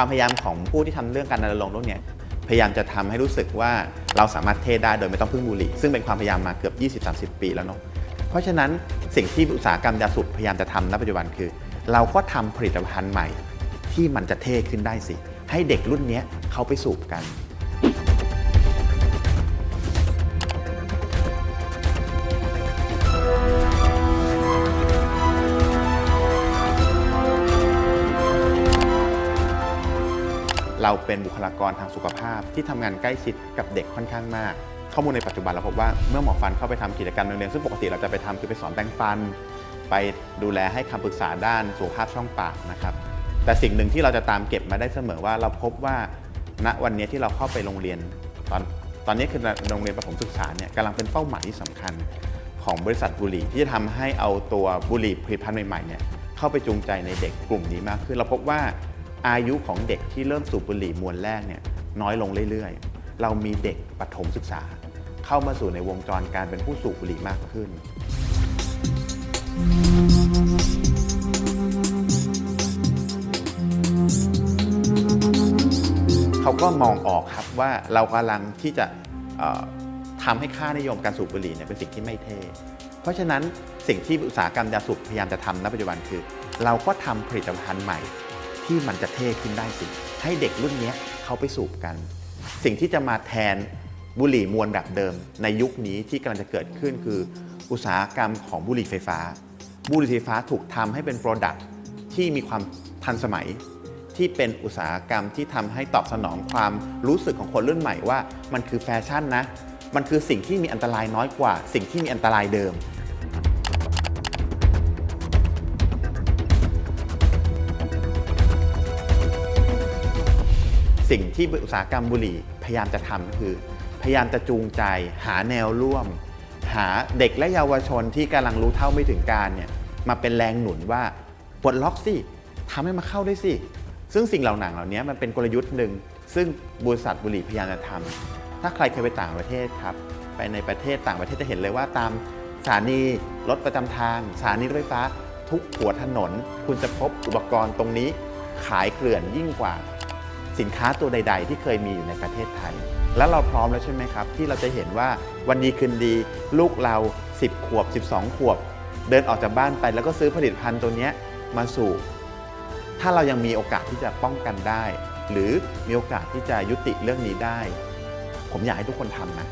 ความพยายามของผู้ที่ทำเรื่องการรณรงค์เรื่องเนี้ยพยายามจะทำให้รู้สึกว่าเราสามารถเทได้โดยไม่ต้องพึ่งบุหรี่ ซึ่งเป็นความพยายามมาเกือบ 20-30 ปีแล้วเนาะเพราะฉะนั้นสิ่งที่อุตสาหกรรมยาสูบพยายามจะทำณปัจจุบันคือ เราก็ทำผลิตภัณฑ์ใหม่ ที่มันจะเท่ขึ้นได้สิ ให้เด็กรุ่นนี้เขาไปสูบกัน เราเป็นบุคลากรทางสุขภาพ ที่ทำงานใกล้ชิดกับเด็กค่อนข้างมาก ข้อมูลในปัจจุบันเราพบว่าเมื่อหมอฟันเข้าไปทำกิจกรรมโรงเรียนซึ่งปกติเราจะไปทำคือไปสอนแปรงฟัน ไปดูแลให้คำปรึกษาด้านสุขภาพช่องปากนะครับ แต่สิ่งหนึ่งที่เราจะตามเก็บมาได้เสมอว่าเราพบว่าณวันนี้ที่เราเข้าไปโรงเรียน ตอนตอนนี้คือโรงเรียนประถมศึกษาเนี่ยกำลังเป็นเป้าหมายที่สำคัญของบริษัทบุหรี่ที่จะทำให้เอาตัวบุหรี่ผลิตภัณฑ์ใหม่ๆเนี่ยเข้าไปจูงใจในเด็กกลุ่มนี้มากขึ้นเราพบว่า อายุของเด็กที่เริ่มสูบบุหรี่มวลแรกเนี่ยน้อยลงเรื่อยๆ เรามีเด็กประถมศึกษา เข้ามาสู่ในวงจรการเป็นผู้สูบบุหรี่มากขึ้น เขาก็มองออกครับว่าเรากำลังที่จะทำให้ค่านิยมการสูบบุหรี่เนี่ยเป็นสิ่งที่ไม่เท่ เพราะฉะนั้นสิ่งที่อุตสาหกรรมยาสูบพยายามจะทำณปัจจุบันคือ เราก็ทำผลิตภัณฑ์ใหม่ ที่มันจะเท่ขึ้นได้สิ ให้เด็กรุ่นนี้เขาไปสูบกัน สิ่งที่จะมาแทนบุหรี่มวลแบบเดิม ในยุคนี้ที่กำลังจะเกิดขึ้นคือ อุตสาหกรรมของบุหรี่ไฟฟ้า บุหรี่ไฟฟ้าถูกทำให้เป็นโปรดักที่มีความทันสมัย ที่เป็นอุตสาหกรรมที่ทำให้ตอบสนองความรู้สึกของคนรุ่นใหม่ว่า มันคือแฟชั่นนะ มันคือสิ่งที่มีอันตรายน้อยกว่า สิ่งที่มีอันตรายเดิม สิ่งที่อุตสาหกรรมบุหรี่พยายามจะทำคือ พยายามจะจูงใจ หาแนวร่วม หาเด็กและเยาวชนที่กำลังรู้เท่าไม่ถึงการเนี่ยมาเป็นแรงหนุนว่าปลดล็อกสิทำให้มาเข้าได้สิ ซึ่งสิ่งเหล่านั้นเหล่านี้มันเป็นกลยุทธ์หนึ่ง ซึ่งบริษัทบุหรี่พยายามจะทำถ้าใครเคยไปต่างประเทศครับ ไปในประเทศต่างประเทศจะเห็นเลยว่าตามสถานีรถประจำทางสถานีรถไฟฟ้า ทุกหัวถนน คุณจะพบอุปกรณ์ตรงนี้ขายเกลื่อนยิ่งกว่า สินค้าตัวใด ๆ ที่เคยมีอยู่ในประเทศไทย แล้วเราพร้อมแล้วใช่ไหมครับ ที่เราจะเห็นว่าวันดีคืนดี ลูกเรา 10 ขวบ 12 ขวบ เดินออกจากบ้านไปแล้วก็ซื้อผลิตภัณฑ์ตัวนี้มาสู่ ถ้าเรายังมีโอกาสที่จะป้องกันได้ หรือมีโอกาสที่จะยุติเรื่องนี้ได้ ผมอยากให้ทุกคนทำนะ